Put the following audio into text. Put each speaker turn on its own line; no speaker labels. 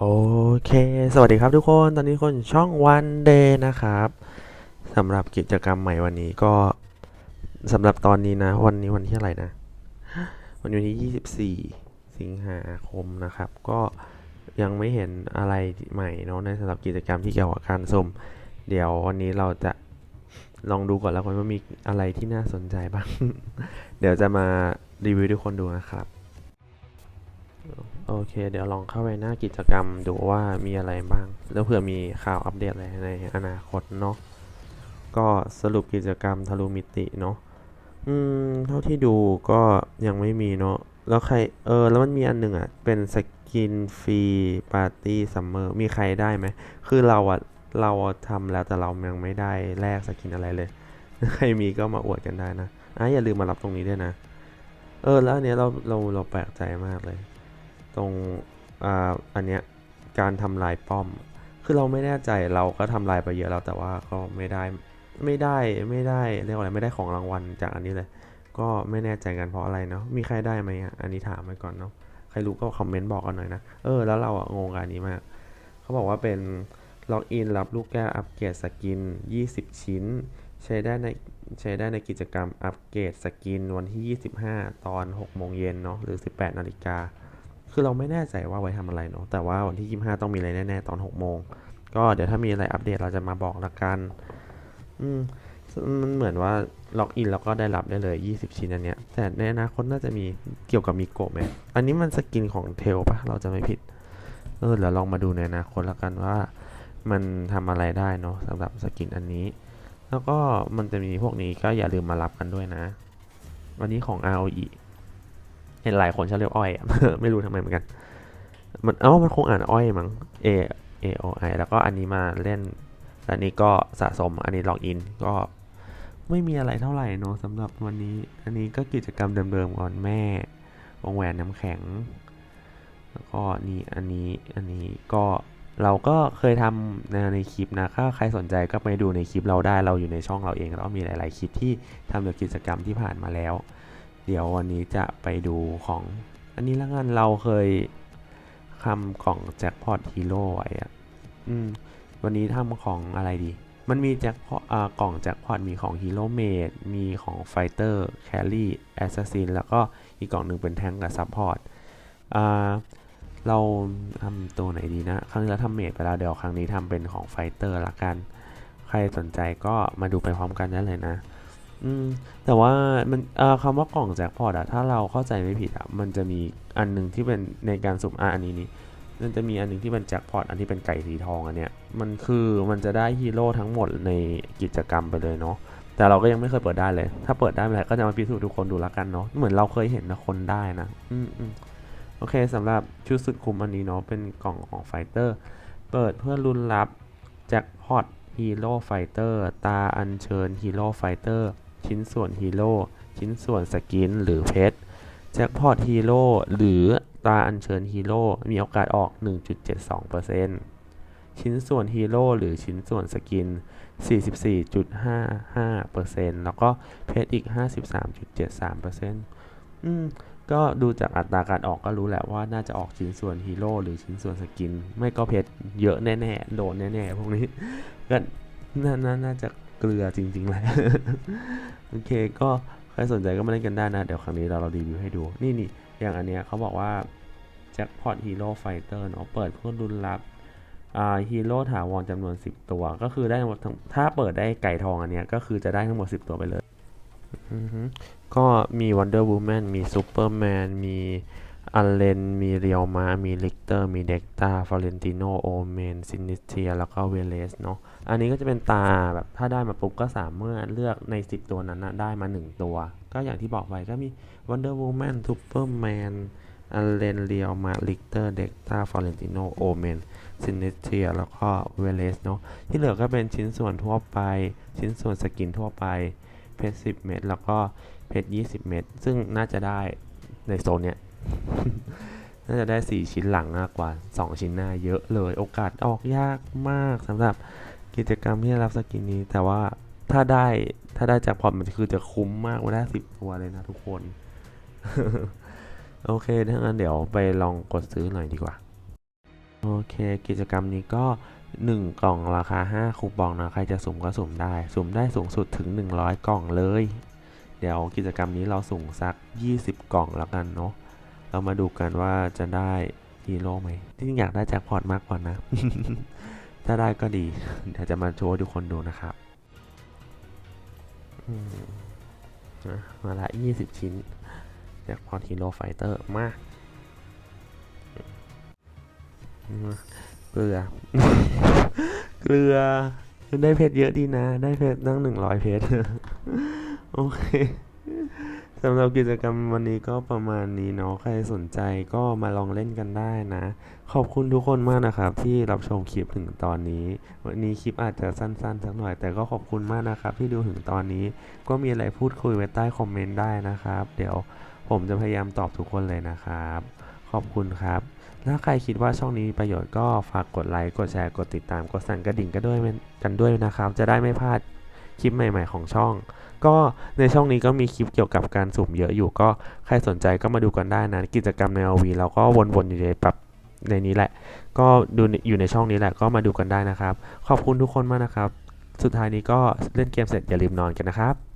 โอเค สวัสดีครับทุกคน ตอนนี้คนช่องวันเดย์นะครับสำหรับกิจกรรมใหม่วันนี้ก็สำหรับตอนนี้นะ วันนี้วันที่อะไรนะ วันนี้วันที่ 24 สิงหาคมนะครับ ก็ยังไม่เห็นอะไรใหม่เนาะในสำหรับกิจกรรมที่เกี่ยวกับการสมเดี๋ยววันนี้เราจะลองดูก่อนแล้วกันว่ามีอะไรที่น่าสนใจบ้าง เดี๋ยวจะมารีวิวทุกคนดูนะครับ โอเค เดี๋ยวลองเข้าไปหน้ากิจกรรมดูว่ามีอะไรบ้าง แล้วเผื่อมีข่าวอัปเดตอะไรในอนาคตเนาะก็สรุปกิจกรรมทะลุมิติเนาะอืมเท่าที่ดูก็ยังไม่มีเนาะแล้วใครเออแล้วมันมีอันหนึ่งอะ เป็นสกินฟรีปาร์ตี้ซัมเมอร์มีใครได้ไหม คือเราอะเราทำแล้วแต่เรายังไม่ได้แลกสกินอะไรเลย ใครมีก็มาอวดกันได้นะอะอย่าลืมมารับตรงนี้ด้วยนะ เออแล้วอันเนี้ยเราเราเราแปลกใจมากเลย ตรงอ่าอันเนี้ยการทำลายป้อม คือเราไม่แน่ใจเราก็ทำลายไปเยอะแล้วแต่ว่าก็ไม่ได้ไม่ได้ไม่ได้เรียกว่าอะไรไม่ได้ของรางวัลจากอันนี้เลย ก็ไม่แน่ใจกันเพราะอะไรเนาะมีใครได้ไหมอะอันนี้ถามไว้ก่อนเนาะใครรู้ก็คอมเมนต์บอกกันหน่อยนะเออแล้วเราอะงงอันนี้มากเขาบอกว่าเป็นล็อกอินรับลูกแก้วอัปเกรดสกิน 20 ชิ้น ใช้ได้ในใช้ได้ในกิจกรรมอัปเกรดสกินวันที่ 25 ตอน 6 โมงเย็นเนาะหรือ 18 นาฬิกา คือเราไม่แน่ใจว่าไว้ทำอะไรเนาะแต่ว่าวันที่ 25 ต้องมีอะไรแน่ๆตอน6โมงก็เดี๋ยวถ้ามีอะไรอัปเดตเราจะมาบอกละกัน อืมมันเหมือนว่าล็อกอินแล้วก็ได้รับได้เลย 20 ชิ้นอันเนี้ย แต่ในอนาคตน่าจะมีเกี่ยวกับมิโกะไหมอันนี้มันสกินของเทลปะเราจะไม่ผิด เออเดี๋ยวลองมาดูในอนาคตละกันว่า มันทำอะไรได้เนาะสำหรับสกินอันนี้ แล้วก็มันจะมีพวกนี้ก็อย่าลืมมารับกันด้วยนะ วันนี้ของ ROE เห็นหลายคนชอบเรียกอ้อย ไม่รู้ทำไมเหมือนกัน มันเอ้ามันคงอ่านอ้อยมั้ง A A O I แล้วก็อันนี้มาเล่นอันนี้ก็สะสมอันนี้ล็อกอินก็ไม่มีอะไรเท่าไหร่เนอะสำหรับวันนี้ อันนี้ก็กิจกรรมเดิมๆก่อนแม่วงแหวนน้ำแข็ง แล้วก็นี่อันนี้อันนี้ก็เราก็เคยทำในในคลิปนะถ้าใครสนใจก็ไปดูในคลิปเราได้เราอยู่ในช่องเราเองแล้วก็มีหลาย ๆ คลิปที่ทำเกี่ยวกับกิจกรรมที่ผ่านมาแล้ว เดี๋ยววันนี้จะไปดูของ อันนี้ละกันเราเคยทำกล่องแจ็คพอตฮีโร่ไว้อะอืม วันนี้ทำของอะไรดี มันมีแจ็คพอตอ่ากล่องแจ็คพอตมีของฮีโร่เมดมีของไฟเตอร์แคลรี่แอสซัสซินแล้วก็อีกกล่องหนึ่งเป็นแทงกับซัพพอร์ตอ่าเราทำตัวไหนดีนะ ครั้งที่แล้วทำเมดไปแล้วเดี๋ยวครั้งนี้ทำเป็นของไฟเตอร์ละกัน ใครสนใจก็มาดูไปพร้อมกันได้เลยนะ อืมแต่ว่ามันเอ่อคำว่ากล่องแจ็คพอตอะถ้าเราเข้าใจไม่ผิดอะมันจะมีอันหนึ่งที่เป็นในการสุ่มอะอันนี้นี่มันจะมีอันหนึงที่เป็นแจ็คพอตอันที่เป็นไก่สีทองอันเนี้ยมันคือมันจะได้ฮีโร่ทั้งหมดในกิจกรรมไปเลยเนาะแต่เราก็ยังไม่เคยเปิดได้เลย ถ้าเปิดได้เมื่อไหร่ก็จะมาพิสูจน์ทุกคนดูละกันเนาะเหมือนเราเคยเห็นนะคนได้นะอืมอืมโอเคสำหรับชุดสุดคุมอันนี้เนาะเป็นกล่องของไฟเตอร์เปิดเพื่อลุ้นรับแจ็คพอตฮีโร่ไฟเตอร์ตาอัญเชิญฮีโร่ไฟเตอร์ ชิ้นส่วนฮีโร่ชิ้นส่วนสกินหรือเพชรแจ็คพอตฮีโร่หรือตราอัญเชิญฮีโร่มีโอกาสออก 1.72%ชิ้นส่วนฮีโร่หรือชิ้นส่วนสกิน 44.55%แล้วก็เพชรอีก 53.73%อืมก็ดูจากอัตราการออกก็รู้แหละว่าน่าจะออกชิ้นส่วนฮีโร่หรือชิ้นส่วนสกิน ไม่ก็เพชรเยอะแน่ๆ โดนแน่ๆ พวกนี้ก็น่าน่าน่าจะ กลือจริงๆแหละโอเค ก็ใครสนใจก็มาเล่นกันได้นะ เดี๋ยวครั้งนี้เราเรารีวิวให้ดู นี่นี่อย่างอันเนี้ยเขาบอกว่าแจ็คพอตฮีโร่ไฟเตอร์เนาะเปิดเพื่อรุนรับอ่าฮีโร่ถาวรจำนวน 10 ตัว ก็คือได้ทั้งหมดถ้าเปิดได้ไก่ทองอันเนี้ยก็คือจะได้ทั้งหมด 10 ตัวไปเลยอือฮึก็มี Wonder Woman มี Superman มีอัลเลน มีเรียวมา มีลิกเตอร์ มีเด็กตาฟอเรนติโน โอเมน ซินิสเทีย แล้วก็เวเลสเนาะ อันนี้ก็จะเป็นตาแบบถ้าได้มาปุ๊บก็สามารถเลือกใน 10 ตัวนั้นนะได้มา 1 ตัว ก็อย่างที่บอกไปก็มี Wonder Woman Superman อัลเลนเรียวมาลิกเตอร์เด็กตาฟอเรนติโนโอเมนซินิสเทียแล้วก็เวเลสเนาะที่เหลือก็เป็นชิ้นส่วนทั่วไป ชิ้นส่วนสกินทั่วไป เพชร10 เม็ดแล้วก็เพชร20 เม็ดซึ่งน่าจะได้ในโซนเนี้ยน่าจะได้ 4 ชิ้นหลังมากกว่า 2 ชิ้นหน้าเยอะเลยโอกาสออกยากมากสำหรับ กิจกรรมที่ได้รับสกินนี้ แต่ว่าถ้าได้ถ้าได้จากพอร์ตมันคือจะคุ้มมากว่าได้10ตัวเลยนะทุกคน โอเคถ้างั้นเดี๋ยวไปลองกดซื้อหน่อยดีกว่า โอเคกิจกรรมนี้ก็ 1 กล่องราคา 5 คูปองนะใครจะสุ่มก็สุ่มได้ สุ่มได้สูงสุดถึง 100 กล่องเลย เดี๋ยวกิจกรรมนี้เราสุ่มสัก 20 กล่องแล้วกันเนาะเรามาดูกันว่าจะได้ฮีโร่ไหมที่จริงอยากได้แจ็คพอตมากกว่านะ ถ้าได้ก็ดี เดี๋ยวจะมาโชว์ทุกคนดูนะครับอมอะมาละ 20 ชิ้นแจ็คพอตฮีโรไฟเตอร์มาอืมเกลือ เกลือ ได้เพชรเยอะดีนะ ได้เพชรตั้งหนึ่งร้อยเพชร โอเค สำหรับกิจกรรมวันนี้ก็ประมาณนี้เนาะใครสนใจก็มาลองเล่นกันได้นะ ขอบคุณทุกคนมากนะครับ ที่รับชมคลิปถึงตอนนี้ วันนี้คลิปอาจจะสั้นๆสักหน่อยแต่ก็ขอบคุณมากนะครับ ที่ดูถึงตอนนี้ ก็มีอะไรพูดคุยไว้ใต้คอมเมนต์ได้นะครับ เดี๋ยวผมจะพยายามตอบทุกคนเลยนะครับ ขอบคุณครับถ้าใครคิดว่าช่องนี้มีประโยชน์ก็ฝากกดไลค์กดแชร์กดติดตามกดสั่นกระดิ่งกันด้วยกันด้วยนะครับ จะได้ไม่พลาด คลิปใหม่ ๆ ของช่อง ก็ในช่องนี้ก็มีคลิปเกี่ยวกับการสุ่มเยอะอยู่ ก็ใครสนใจก็มาดูกันได้นะ กิจกรรมใน LV เราก็วนๆอยู่ในปรับในนี้แหละ ก็ดูอยู่ในช่องนี้แหละ ก็มาดูกันได้นะครับ ขอบคุณทุกคนมากนะครับ สุดท้ายนี้ก็เล่นเกมเสร็จอย่าลืมนอนกันนะครับ